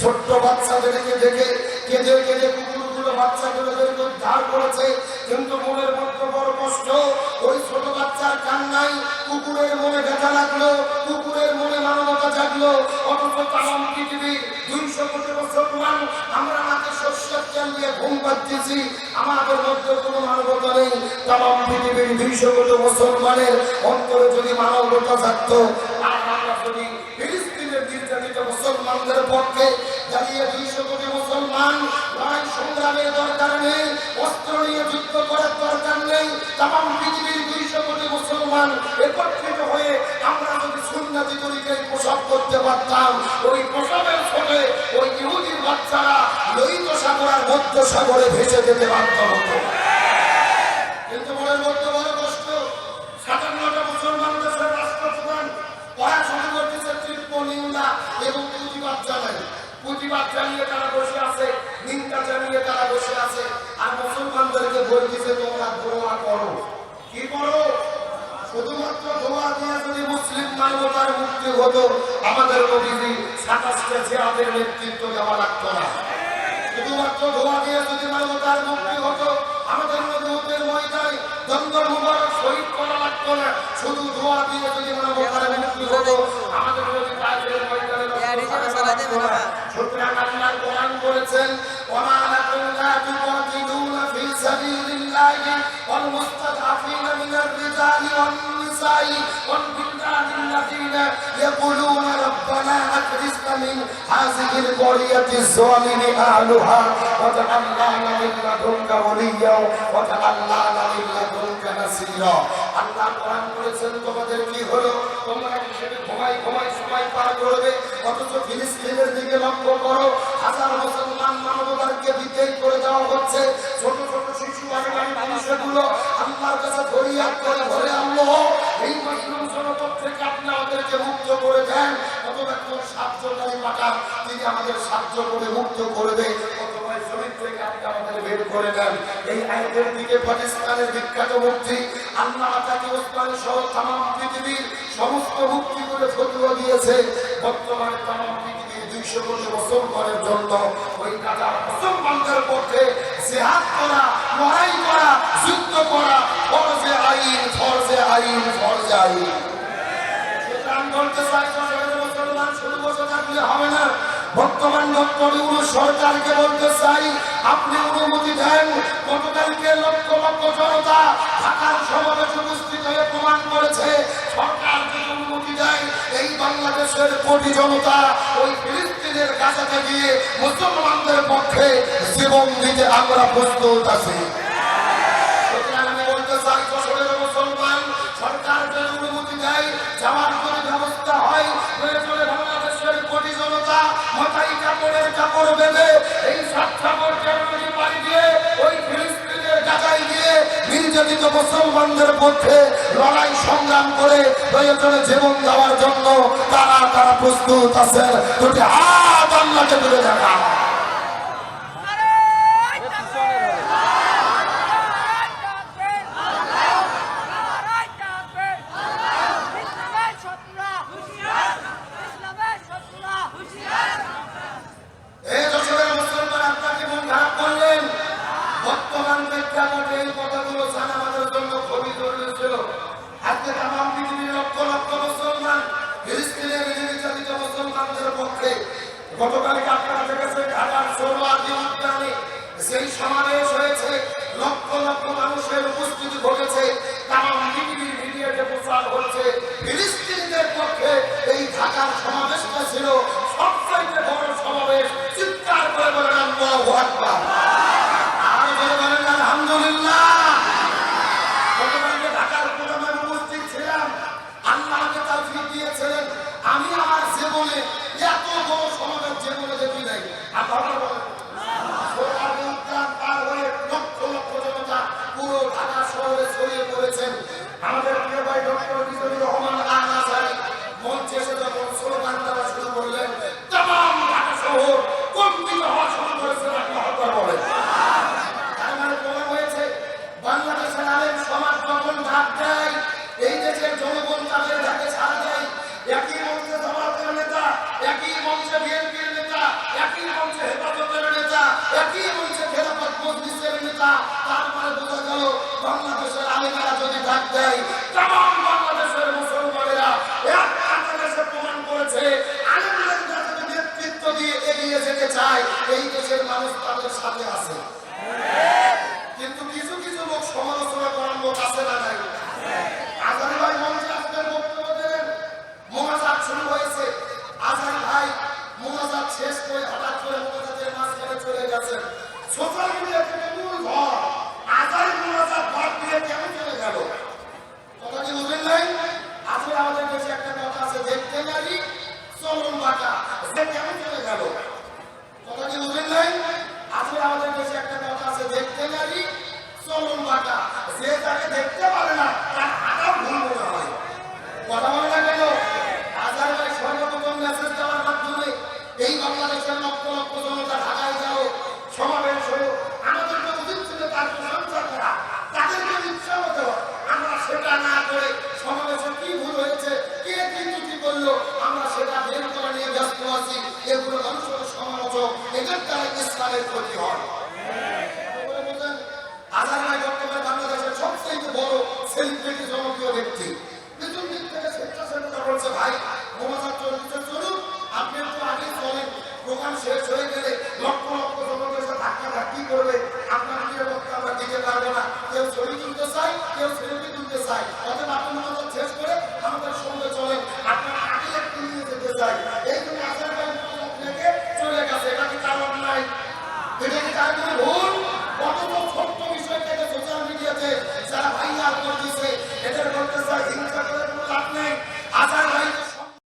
ছোট্ট বাচ্চাদেরকে দেখে কেঁদে কেঁদে কুকুরগুলো বাচ্চাগুলোদেরকে উদ্ধার করেছে, কিন্তু মনের মধ্যে বড় কষ্ট, ওই ছোট বাচ্চার কান্নাই কুকুরের মনে ব্যথা লাগল, কুকুরের মনে মানবতা জাগলো, অথচ তাম পৃথিবী দুইশো কোটি মুসলমান আমরা মাকে শস্যের চাল দিয়ে ঘুম পাচ্ছি আমাদের মধ্যে কোনো মানবতা নেই। তাম পৃথিবীর দুইশো কোটি মুসলমানের অন্তরে যদি মানবতা থাকতো, আর আমরা যদি মুসলমানদের পক্ষে দাঁড়িয়ে দুইশো কোটি মুসলমান লড়াই সংগ্রামের দরকার নেই, অস্ত্র নিয়ে যুদ্ধ করার দরকার নেই তাম পৃথিবীর দুইশো কোটি মুসলমান একত্রিত হয়ে আমরা যদি সুন্নাতি তরিকায় প্রসব করতে পারতাম, ওই প্রসবের ফলে ওই ইহুদির বাচ্চারা লোহিত সাগর আর মধ্য সাগরে ভেসে যেতে বাধ্য হতো। মুসলমানদেরকে তোমরা দোয়া করো কি করো শুধুমাত্র দোয়া দিয়ে যদি মুসলিম মানবতার মুক্তি হতো আমাদের সাতাশটা জিহাদের নেতৃত্ব দেওয়া লাগতো না। শুধুমাত্র দোয়া দিয়ে যদি মানবতার মুক্তি হতো আমাদের নদীদের ময়দানে দ্বন্দ্ব মুবারক শহীদ করা লাগতো না। শুধু দোয়া দিয়ে যদি মানবতার মুক্তি হতো আমাদের নদী কাজের ময়দানে সুতরাং আল্লাহ কোরআন বলেছেন ওমা লাকুম লা তুকাতিলুনা বিলদানি আল্লাযিনা ইয়াকুলুনা রাব্বানা আখরিজনা মিন হাযিহিল ক্বরিয়াতি যালিমি আহলুহা ওয়াজআল লানা মিন লাদুনকা ওয়ালিয়্যা ওয়াজআল লানা মিন লাদুনকা নাসীরা আল্লাহ কোরআন বলেছেন, তোমাদের কি হলো? তোমরা হিসেবে ঘুমাই ঘুমাই সময় পার করবে, অথচ ফিলিস্তিনের দিকে লক্ষ্য করো, হাজার মুসলমান মানবতাকে বিদায় করে দেওয়া হচ্ছে, ছোট ছোট শিশু আর নারী মানুষগুলো আল্লাহর কাছে ফরিয়াদ করে বলে আল্লাহ এই মুসলিম জনপদ থেকে আপনি আমাদেরকে মুক্ত করে দেন। অথবা কোন সাহায্যকারী পাঠান, তিনি আমাদের সাহায্য করে মুক্ত করে দেন। দিকে পাকিস্তানের বিখ্যাত আল্লাহ তাকে ওসমান সহ তাম পৃথিবীর সমস্ত মুক্তি করে ফতুয়া দিয়েছে। বর্তমানে তাম পৃথিবীর দুইশো কোটি মুসলমানের জন্য ওই কাজা মুসলমানদের পক্ষে জেহাদ করা, লড়াই করা ফরজে আইন ফরজে আইন। হবে না। বর্তমান ডক্টর সরকারকে বলতে চাই, আপনি অনুমতি দেন গতকালকে লক্ষ লক্ষ জনতা ঢাকার সমাবেশে উপস্থিত হয়ে প্রমাণ করেছে। সরকার যদি দেয়, এই বাংলাদেশের কোটি জনতা ওই ফিলিস্তিনের কাছাতে গিয়ে মুসলমানদের পক্ষে জীবন দিতে আমরা প্রস্তুত আছি। নির্যাতিত মুসলমানদের পক্ষে লড়াই সংগ্রাম করে প্রয়োজনে জীবন দেওয়ার জন্য তারা তারা প্রস্তুত আছেন। দুটি হাত আল্লাহকে তুলে দেখা পক্ষে গতকালকে আপনারা দেখেছেন ঢাকার সৌরআদি উদ্যানে সেই সমাবেশ হয়েছে, লক্ষ লক্ষ মানুষের উপস্থিতি ঘটেছে। চায় এই দেশের মানুষ তাদের সাথে আছে। দেখতে ভাই ক্ষমা চল্লিশে চলুন আপনি একটু আগে চলেন। প্রোগ্রাম শেষ হয়ে